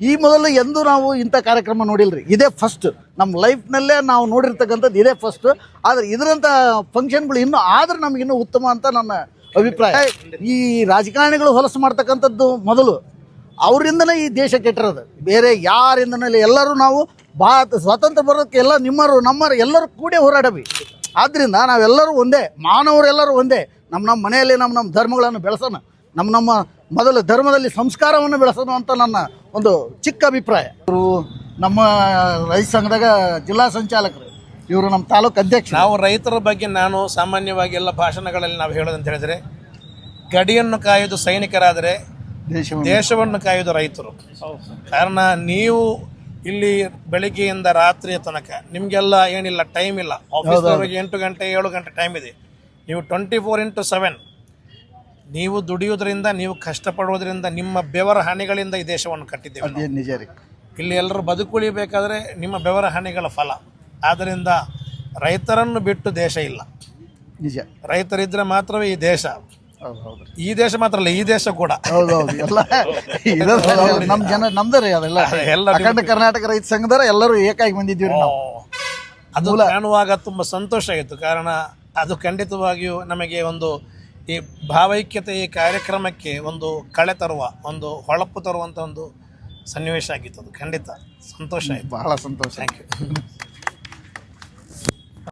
ಈ ಮೊದಲು ಎಂದೂ ನಾವು ಇಂಥ ಕಾರ್ಯಕ್ರಮ ನೋಡಿಲ್ರಿ. ಇದೇ ಫಸ್ಟ್ ನಮ್ಮ ಲೈಫ್ನಲ್ಲೇ ನಾವು ನೋಡಿರ್ತಕ್ಕಂಥದ್ದು ಇದೇ ಫಸ್ಟ್ ಆದರೆ ಇದರಂಥ ಫಂಕ್ಷನ್ಗಳು ಇನ್ನೂ ಆದ್ರೆ ನಮಗಿನ್ನೂ ಉತ್ತಮ ಅಂತ ನನ್ನ ಅಭಿಪ್ರಾಯ. ಈ ರಾಜಕಾರಣಿಗಳು ಹೊಲಸು ಮಾಡ್ತಕ್ಕಂಥದ್ದು ಮೊದಲು. ಅವರಿಂದನೇ ಈ ದೇಶ ಕೆಟ್ಟಿರೋದು. ಬೇರೆ ಯಾರಿಂದನೂ ಎಲ್ಲರೂ ನಾವು ಭಾರತ, ಸ್ವಾತಂತ್ರ್ಯ ಬರೋದಕ್ಕೆ ಎಲ್ಲ ನಿಮ್ಮರು, ನಮ್ಮರು ಎಲ್ಲರೂ ಕೂಡಿ ಹೋರಾಡಬೇಕು. ಆದ್ದರಿಂದ ನಾವೆಲ್ಲರೂ ಒಂದೇ ಮಾನವರೆಲ್ಲರೂ ಒಂದೇ. ನಮ್ಮ ನಮ್ಮ ಮನೆಯಲ್ಲಿ ನಮ್ಮ ನಮ್ಮ ಧರ್ಮಗಳನ್ನು ಬೆಳೆಸೋಣ. ನಮ್ಮ ನಮ್ಮ ಮೊದಲು ಧರ್ಮದಲ್ಲಿ ಸಂಸ್ಕಾರವನ್ನು ಬೆಳೆಸೋಣ ಅಂತ ನನ್ನ ಒಂದು ಚಿಕ್ಕ ಅಭಿಪ್ರಾಯ. ಇವರು ನಮ್ಮ ರೈತ ಸಂಘದಾಗ ಜಿಲ್ಲಾ ಸಂಚಾಲಕರು. ಇವರು ನಮ್ಮ ತಾಲೂಕು ಅಧ್ಯಕ್ಷ ನಾವು ರೈತರ ಬಗ್ಗೆ ನಾನು ಸಾಮಾನ್ಯವಾಗಿ ಎಲ್ಲ ಭಾಷಣಗಳಲ್ಲಿ ನಾವು ಹೇಳೋದಂತ ಹೇಳಿದ್ರೆ ಗಡಿಯನ್ನು ಕಾಯೋದು ಸೈನಿಕರಾದರೆ ದೇಶವನ್ನು. ಕಾಯೋದು ರೈತರು. ಕಾರಣ ನೀವು ಇಲ್ಲಿ ಬೆಳಿಗ್ಗೆಯಿಂದ ರಾತ್ರಿಯ ತನಕ ನಿಮಗೆಲ್ಲ ಏನಿಲ್ಲ ಟೈಮ್ ಇಲ್ಲ. ಆಫೀಸ್ನವರಿಗೆ ಎಂಟು ಗಂಟೆ ಏಳು ಗಂಟೆ ಟೈಮ್ ಇದೆ. ನೀವು ಟ್ವೆಂಟಿ ಫೋರ್ ಇಂಟು ಸೆವೆನ್ ನೀವು ದುಡಿಯೋದ್ರಿಂದ ನೀವು ಕಷ್ಟಪಡೋದ್ರಿಂದ ನಿಮ್ಮ ಬೆವರ ಹಾನಿಗಳಿಂದ ಈ ದೇಶವನ್ನು ಕಟ್ಟಿದ್ದೇವೆ ನಾವು. ಅದೇ ನಿಜ ರೀ. ಇಲ್ಲಿ ಎಲ್ಲರೂ ಬದುಕುಳಿಬೇಕಾದ್ರೆ ನಿಮ್ಮ ಬೆವರ ಹಾನಿಗಳ ಫಲ. ಆದ್ದರಿಂದ ರೈತರನ್ನು ಬಿಟ್ಟು ದೇಶ ಇಲ್ಲ. ನಿಜ. ರೈತರಿದ್ರೆ ಮಾತ್ರವೇ ಈ ದೇಶ. ಹೌದು ಹೌದು. ಈ ದೇಶ ಮಾತ್ರ ಅಲ್ಲ ಈ ದೇಶ ಕೂಡ. ಹೌದು ಹೌದು. ಎಲ್ಲ ಇರೋದು ನಮ್ಮ ಜನ ನಮ್ದೇ ರೀ ಅದೆಲ್ಲ ಎಲ್ಲ ಅಖಂಡ ಕರ್ನಾಟಕ ರೈತ ಸಂಘದರ ಎಲ್ಲರೂ ಏಕಾಗಿ ಬಂದಿದ್ದೀವಿ ನಾವು. ಅದು ಕಾಣುವಾಗ ತುಂಬ ಸಂತೋಷ ಆಯಿತು ಕಾರಣ ಅದು ಖಂಡಿತವಾಗಿಯೂ ನಮಗೆ ಒಂದು ಈ ಭಾವೈಕ್ಯತೆ ಈ ಕಾರ್ಯಕ್ರಮಕ್ಕೆ ಒಂದು ಕಳೆ ತರುವ ಒಂದು ಹೊಳಪು ತರುವಂಥ ಒಂದು ಸನ್ನಿವೇಶ ಆಗಿತ್ತು ಅದು. ಖಂಡಿತ. ಸಂತೋಷ ಆಯಿತು. ಬಹಳ ಸಂತೋಷ. Thank you